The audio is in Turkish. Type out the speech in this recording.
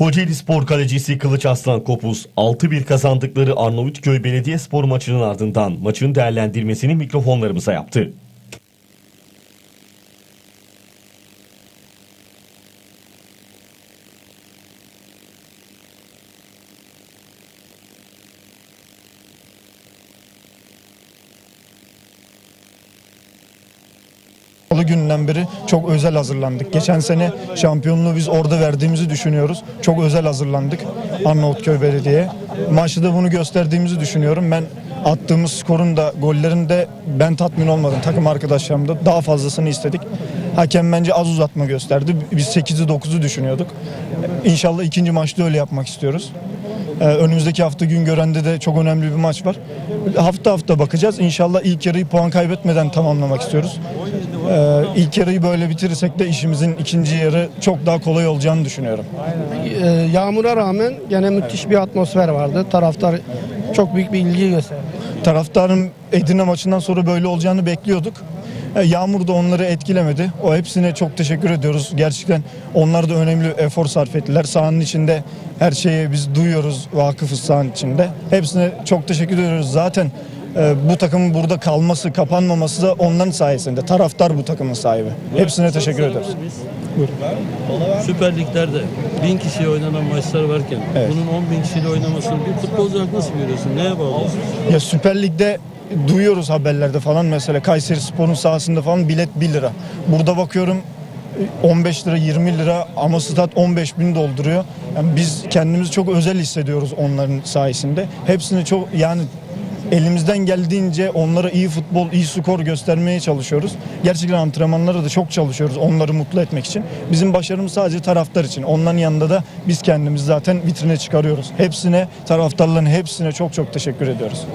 Kocaeli Spor kalecisi Kılıç Aslan Kopuz 6-1 kazandıkları Arnavutköy Belediyespor maçının ardından maçın değerlendirmesini mikrofonlarımıza yaptı. Salı gününden beri çok özel hazırlandık. Geçen sene şampiyonluğu biz orada verdiğimizi düşünüyoruz. Çok özel hazırlandık Arnavutköy Belediye. Maçta da bunu gösterdiğimizi düşünüyorum. Ben attığımız skorun da gollerin de ben tatmin olmadım. Takım arkadaşlarım da daha fazlasını istedik. Hakem bence az uzatma gösterdi. Biz 8'i 9'u düşünüyorduk. İnşallah ikinci maçta öyle yapmak istiyoruz. Ee, önümüzdeki hafta Güngören'de de çok önemli bir maç var. Hafta hafta bakacağız. İnşallah ilk yarıyı puan kaybetmeden tamamlamak istiyoruz. Ee, ilk yarıyı böyle bitirirsek de işimizin ikinci yarı çok daha kolay olacağını düşünüyorum. Ee, Yağmura rağmen gene müthiş bir atmosfer vardı. Taraftar çok büyük bir ilgi gösterdi. Taraftarın Edirne maçından sonra böyle olacağını bekliyorduk. Ee, Yağmur da onları etkilemedi. O hepsine çok teşekkür ediyoruz. Gerçekten onlar da önemli efor sarf ettiler. Sahanın içinde her şeyi biz duyuyoruz. Vakıfız sahanın içinde. Hepsine çok teşekkür ediyoruz. Zaten e, bu takımın burada kalması, kapanmaması da onların sayesinde. Taraftar bu takımın sahibi. Hepsine teşekkür ediyoruz. Süper Lig'lerde bin kişiye oynanan maçlar varken Evet. bunun 10 bin kişiyle oynamasını bir futbolcu olarak nasıl görüyorsun? Neye bağlıyorsun? Ya Süper Lig'de duyuyoruz haberlerde falan mesela Kayseri Spor'un sahasında falan bilet 1 lira. Burada bakıyorum 15 lira 20 lira ama stat 15 bin dolduruyor. Yani biz kendimizi çok özel hissediyoruz onların sayesinde. Hepsini çok yani elimizden geldiğince onlara iyi futbol, iyi skor göstermeye çalışıyoruz. Gerçekten antrenmanlara da çok çalışıyoruz onları mutlu etmek için. Bizim başarımız sadece taraftar için. Onların yanında da biz kendimizi zaten vitrine çıkarıyoruz. Hepsine, taraftarların hepsine çok çok teşekkür ediyoruz.